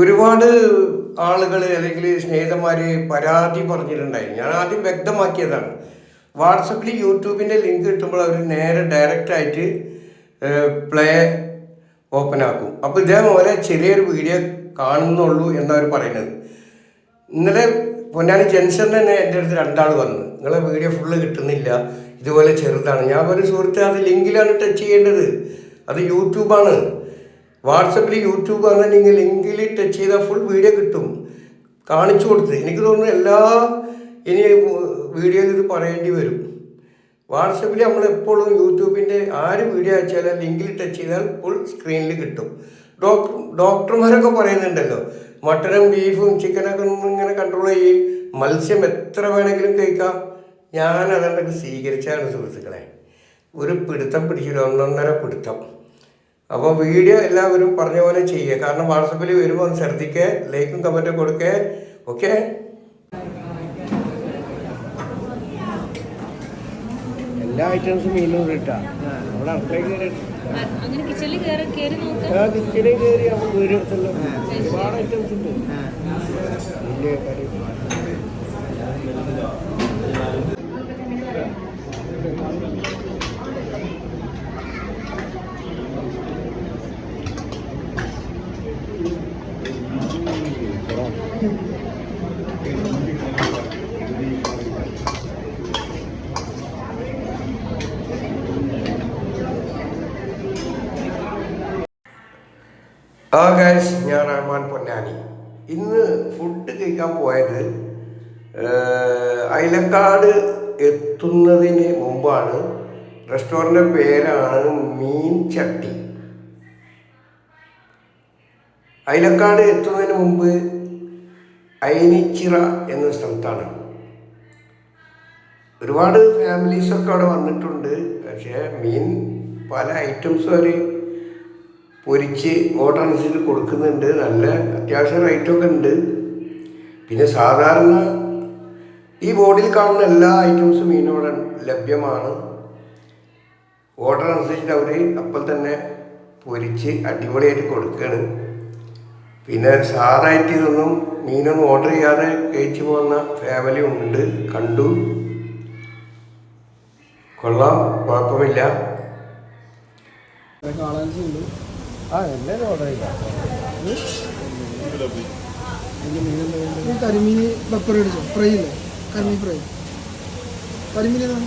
ഒരുപാട് ആളുകൾ അല്ലെങ്കിൽ സ്നേഹിതന്മാർ പരാതി പറഞ്ഞിട്ടുണ്ടായി. ഞാൻ ആദ്യം വ്യക്തമാക്കിയതാണ്. വാട്സപ്പിൽ യൂട്യൂബിന്റെ ലിങ്ക് കിട്ടുമ്പോൾ അവർ നേരെ ഡയറക്റ്റ് ആയിട്ട് പ്ലേ ഓപ്പൺ ആക്കും. അപ്പോൾ ഇതേപോലെ ചെറിയൊരു വീഡിയോ കാണുന്നുള്ളൂ എന്നവർ പറയുന്നത്. ഇന്നലെ പൊന്നാനി ജെൻസൺ തന്നെ എന്റെ അടുത്ത് രണ്ടാൾ വന്നു നിങ്ങളെ വീഡിയോ ഫുള്ള് കിട്ടുന്നില്ല ഇതുപോലെ ചെറുതാണ്. ഞാൻ ഒരു സുഹൃത്ത് അത് ലിങ്കിലാണ് ടച്ച് ചെയ്യേണ്ടത്. അത് യൂട്യൂബാണ്. വാട്സപ്പിൽ യൂട്യൂബ് അങ്ങനെ ലിങ്കിൽ ടച്ച് ചെയ്താൽ ഫുൾ വീഡിയോ കിട്ടും. കാണിച്ചു കൊടുത്ത്. എനിക്ക് തോന്നുന്നു എല്ലാ ഇനി വീഡിയോയിൽ ഇത് പറയേണ്ടി വരും. വാട്സപ്പിൽ നമ്മൾ എപ്പോഴും യൂട്യൂബിന്റെ ആര് വീഡിയോ അയച്ചാലും ലിങ്കിൽ ടച്ച് ചെയ്താൽ ഫുൾ സ്ക്രീനിൽ കിട്ടും. ഡോക്ടർ ഡോക്ടർമാരൊക്കെ പറയുന്നുണ്ടല്ലോ മട്ടനും ബീഫും ചിക്കനൊക്കെ ഇങ്ങനെ കൺട്രോൾ ചെയ്യും. മത്സ്യം എത്ര വേണമെങ്കിലും കഴിക്കാം. ഞാൻ അതൊക്കെ സ്വീകരിച്ചാണ് സുഹൃത്തുക്കളെ. ഒരു പിടുത്തം പിടിച്ചില്ല ഒന്നൊന്നര പിടുത്തം. അപ്പോൾ വീഡിയോ എല്ലാവരും പറഞ്ഞ പോലെ ചെയ്യുക. കാരണം വാട്സപ്പിൽ വരുമ്പോൾ ഒന്ന് ശ്രദ്ധിക്കുക ലൈക്കും കമന്റും കൊടുക്കുക ഓക്കെ? എല്ലാ ഐറ്റംസും മീനും കിട്ടാം അവിടെ കിച്ചണിൽ കയറി എടുത്തല്ലോ ഒരുപാട് ഐറ്റംസ് ഉണ്ട്. വലിയ കറി ആ ഗൈസ് ഞാൻ റഹ്മാൻ പൊന്നാനി. ഇന്ന് ഫുഡ് കഴിക്കാൻ പോയത് അയിലക്കാട് എത്തുന്നതിന് മുമ്പാണ്. റെസ്റ്റോറന്റിന്റെ പേരാണ് മീൻ ചട്ടി. അയലക്കാട് എത്തുന്നതിന് മുമ്പ് അയനിച്ചിറ എന്ന സ്ഥലത്താണ്. ഒരുപാട് ഫാമിലീസൊക്കെ അവിടെ വന്നിട്ടുണ്ട്. പക്ഷേ മീൻ പല ഐറ്റംസ് അവർ പൊരിച്ച് ഓർഡർ അനുസരിച്ച് കൊടുക്കുന്നുണ്ട്. നല്ല അത്യാവശ്യം റേറ്റൊക്കെ ഉണ്ട്. പിന്നെ സാധാരണ ഈ ബോർഡിൽ കാണുന്ന എല്ലാ ഐറ്റംസും ഇതിനോട് ലഭ്യമാണ്. ഓർഡർ അനുസരിച്ചിട്ട് അവർ അപ്പോൾ തന്നെ പൊരിച്ച് അടിപൊളിയായിട്ട് കൊടുക്കുകയാണ് പിന്നെ സാധായിട്ട് ഇതൊന്നും മീനൊന്നും ഓർഡർ ചെയ്യാതെ കഴിച്ചു പോകുന്ന ഫാമിലി ഉണ്ട്. കണ്ടു. കൊള്ളാം. കുഴപ്പമില്ല. ആ എല്ലാവരും ഓർഡർ ചെയ്യാം ഈ കരിമീൻ പെപ്പർ അടിച്ചോ ഫ്രൈ ഇല്ലേ? കരിമീൻ ഫ്രൈ കരിമീൻ ഏതാണ്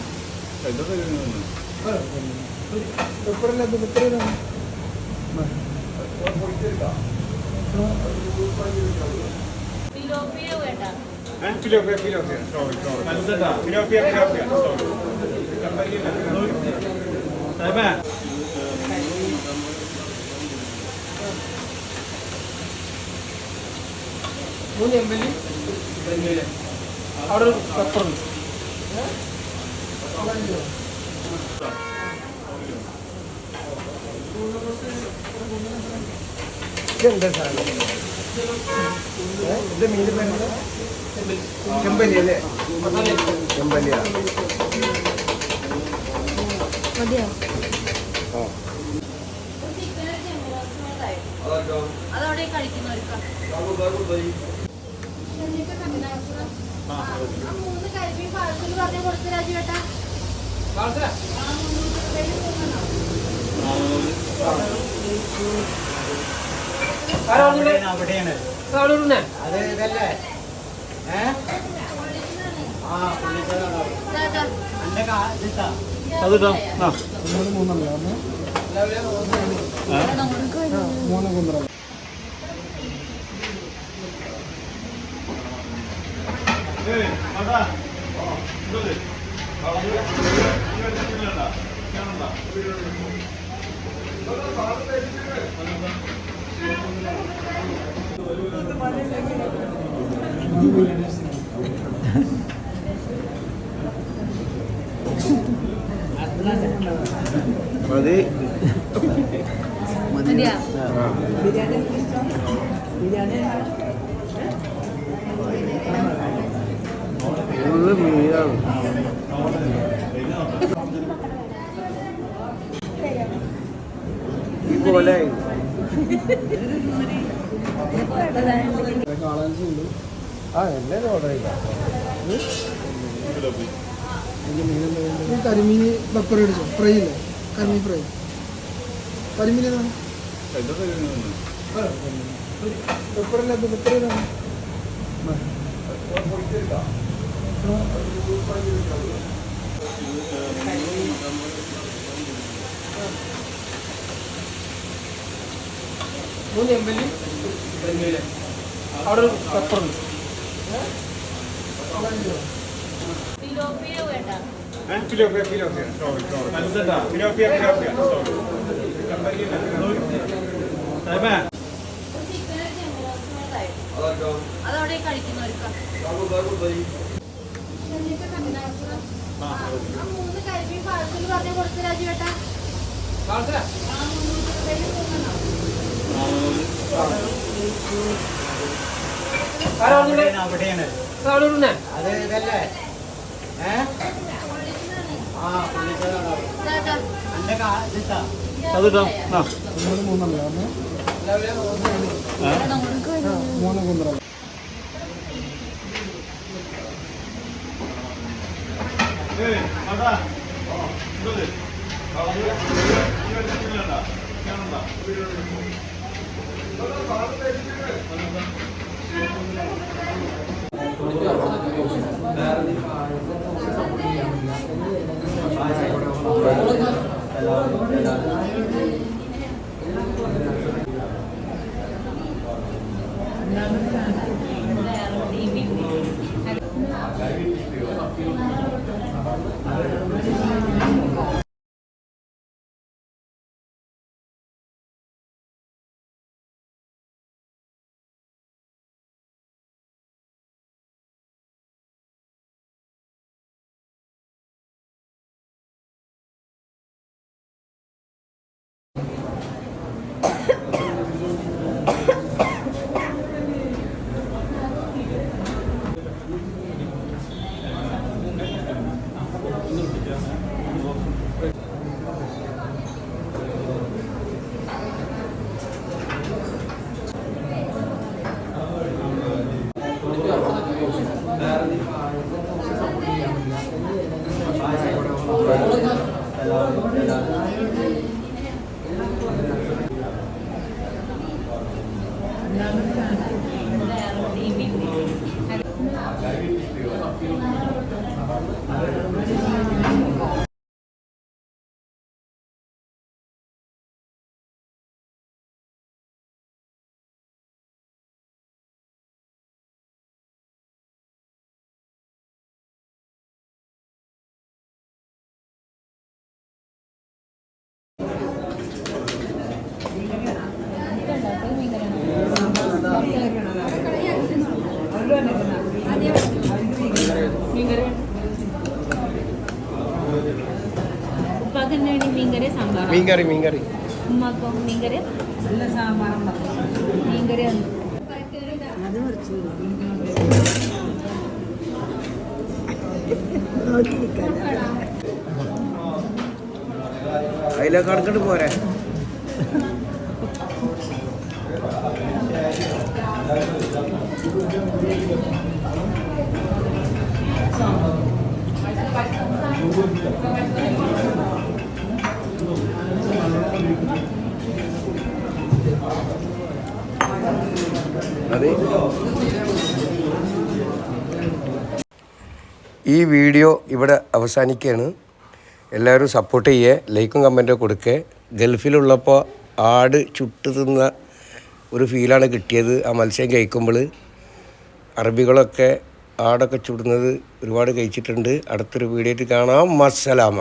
പെപ്പർ അല്ല പെപ്പർ ഏതാണ് ഫിലോപ്പിയ വേണ്ട. മൂന്ന് എം എൽ അവിടെ ഒരു പെപ്പർ ഉണ്ട്. ഇതെന്താ സാധനം? ഇത് മീൻ പേരെന്താ? ചെമ്പല്ലി അല്ലേ? ചെമ്പല്ലിയാ? മതിയോ? ആ. അതവിടെ കഴിക്കുന്നവർക്ക് മൂന്ന് കരിമീൻ പാഴ്സൽ പറഞ്ഞു അതിട്ടോ ആ മൂന്ന് മൂന്നല്ല മൂന്ന് കുന്തറ മതി. മതിയാ? ബിരിയാണി മീനാണ് പോലെ ആ എന്നെ ഓർഡർ ചെയ്ത കരിമീൻ പെപ്പർ അടിച്ചോ ഫ്രൈ ഇല്ലേ. കരിമീൻ ഫ്രൈ കരിമീൻ ഏതാണ് പെപ്പർ ഇല്ലാത്ത മൂന്ന് എമ്പല്ലി അവിടെ ഒരു പെപ്പർ ഉണ്ട് തിലോപ്പിയ വേണ്ട Filofia, filofia. Sorry, sorry. Filofia, filofia. Sorry. അതവിടെ കഴിക്കുന്നവർക്ക് ആ മൂന്ന് കരിമീൻ പാഴ്സൽ പറഞ്ഞു കൊടുത്ത് മൂന്ന് മൂന്ന് മൂന്നല്ലേ അന്ന് മൂന്ന് കുന്തറ ഉപ്പാക്ക് എന്നാ വേണ്ടി മീൻകറി സാമ്പാർ മീൻകറി മീൻകറി. ഉമ്മാക്കോ ഒന്ന് അതിലൊക്കെ അടുക്കട്ട് പോരെ. ഈ വീഡിയോ ഇവിടെ അവസാനിക്കുകയാണ്. എല്ലാവരും സപ്പോർട്ട് ചെയ്യേ ലൈക്കും കമന്റും കൊടുക്കുക ഗൾഫിലുള്ളപ്പോൾ ആട് ചുട്ടു തിന്ന ഒരു ഫീലാണ് കിട്ടിയത്. ആ മത്സ്യം കഴിക്കുമ്പോൾ അറബികളൊക്കെ ആടൊക്കെ ചുടുന്നത് ഒരുപാട് കഴിച്ചിട്ടുണ്ട്. അടുത്തൊരു വീഡിയോയിൽ കാണാം. മസ്സലാമ